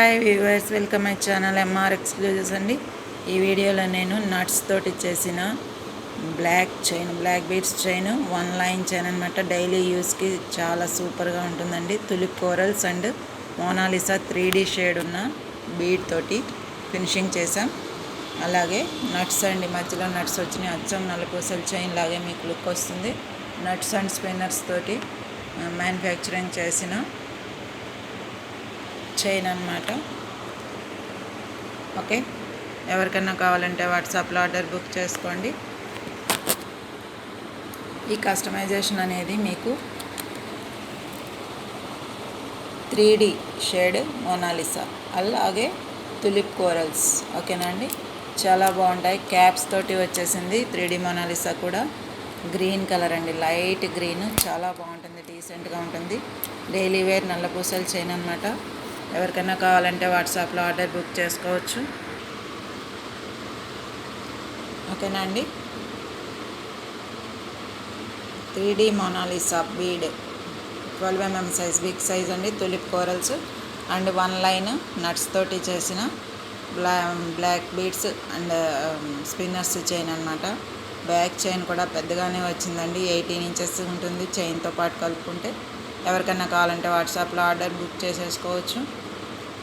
Hi viewers welcome my channel M R exclusives అండి. ఈ వీడియోలో నేను నట్స్ తోటి చేసిన black chain black beads chain one line chain అనమాట డైలీ యూస్కి చాలా సూపర్గా ఉంటుందండి. Tulip corals and Mona Lisa three D shade ఉన్న బీడ్ తోటి ఫినిషింగ్ చేసాం అలాగే నట్స్ అండి మధ్యలో నట్స్ వచ్చినాయి. అచ్చం నలపూసల చైన్ లాగే మీకు లుక్ వస్తుంది. నట్స్ అండ్ స్పిన్నర్స్ తోటి uh, మ్యానుఫ్యాక్చరింగ్ చేసిన చైన్ అనమాట ఓకే? ఎవరికైనా కావాలంటే వాట్సాప్లో ఆర్డర్ బుక్ చేసుకోండి. ఈ కస్టమైజేషన్ అనేది మీకు three D shade Mona Lisa. అలాగే తులిప్ కోరల్స్. ఓకేనా అండి? చాలా బాగుంటాయి. క్యాప్స్ తోటి వచ్చేసింది త్రీ డి మోనాలిసా కూడా. గ్రీన్ కలర్ అండి. Light green. చాలా బాగుంటుంది. డీసెంట్గా ఉంటుంది. డైలీ వేర్ నల్ల పూసలు చైన్ అనమాట ఎవరికైనా కావాలంటే వాట్సాప్లో ఆర్డర్ బుక్ చేసుకోవచ్చు. ఓకేనా అండి? Three D Mona Lisa bead. Twelve MM size big size అండి tulip corals and one line nuts తోటి చేసిన బ్లా black beads and spinners chain అనమాట బ్యాక్ చైన్ కూడా పెద్దగానే వచ్చిందండి ఎయిటీన్ ఇంచెస్ ఉంటుంది చైన్తో పాటు కలుపుకుంటే. ఎవరికైనా కావాలంటే వాట్సాప్లో ఆర్డర్ బుక్ చేసేసుకోవచ్చు.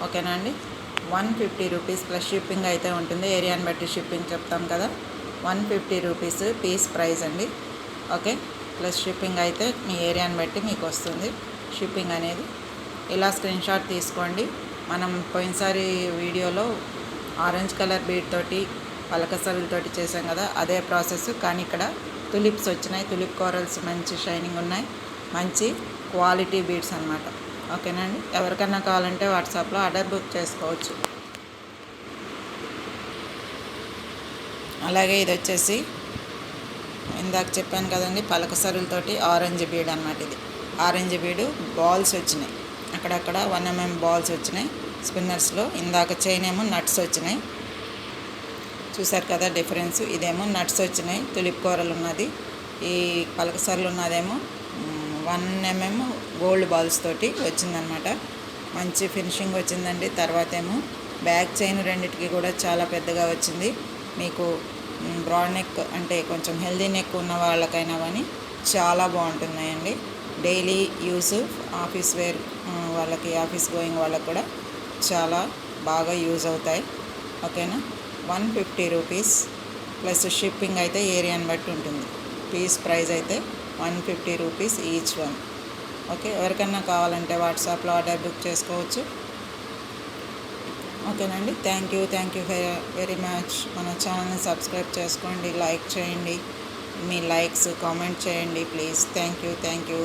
ఓకేనా అండి? One fifty rupees plus shipping అయితే ఉంటుంది. ఏరియాని బట్టి షిప్పింగ్ చెప్తాం కదా. One fifty rupees piece price అండి. ఓకే? ప్లస్ షిప్పింగ్ అయితే మీ ఏరియాని బట్టి మీకు వస్తుంది. షిప్పింగ్ అనేది. ఇలా స్క్రీన్ షాట్ తీసుకోండి. మనం పోయినసారి వీడియోలో ఆరెంజ్ కలర్ బీడ్ తోటి పలకసరులతోటి చేసాం కదా అదే ప్రాసెస్. కానీ ఇక్కడ తులిప్స్ వచ్చినాయి. తులిప్ కోరల్స్ మంచి షైనింగ్ ఉన్నాయి. మంచి క్వాలిటీ బీడ్స్ అనమాట ఓకేనండి ఎవరికైనా కావాలంటే వాట్సాప్లో ఆర్డర్ బుక్ చేసుకోవచ్చు. అలాగే ఇది వచ్చేసి ఇందాక చెప్పాను కదండి పలక సరులతోటి ఆరెంజ్ బీడ్ అనమాట ఇది. ఆరెంజ్ బీడు బాల్స్ వచ్చినాయి. అక్కడక్కడ వన్ ఎంఎం బాల్స్ వచ్చినాయి. స్పిన్నర్స్లో ఇందాక చైన్ ఏమో నట్స్ వచ్చినాయి. చూసారు కదా డిఫరెన్స్? ఇదేమో నట్స్ వచ్చినాయి. తులిప్ కూరలు ఉన్నది ఈ పలక సరులు ఉన్నదేమో వన్ ఎంఎం గోల్డ్ బాల్స్ తోటి వచ్చిందనమాట మంచి ఫినిషింగ్ వచ్చిందండి. తర్వాత ఏమో బ్యాక్ చైన్ రెండిటికి కూడా చాలా పెద్దగా వచ్చింది. మీకు బ్రాడ్ నెక్ అంటే కొంచెం హెల్దీ నెక్ ఉన్న వాళ్ళకైనా కానీ చాలా బాగుంటున్నాయండి. డైలీ యూస్ ఆఫీస్ వేర్ వాళ్ళకి ఆఫీస్ గోయింగ్ వాళ్ళకి కూడా చాలా బాగా యూజ్ అవుతాయి. ఓకేనా one fifty rupees plus shipping అయితే ఏరియాని బట్టి ఉంటుంది. పీస్ ప్రైస్ అయితే one fifty rupees each one. Okay ఎవరికన్నా కావాలంటే వాట్సాప్లో ఆర్డర్ బుక్ చేసుకోవచ్చు. ఓకేనండి thank you thank you very much. మన ఛానల్ని సబ్స్క్రైబ్ చేసుకోండి లైక్ చేయండి. మీ లైక్స్ కామెంట్ చేయండి please. Thank you thank you.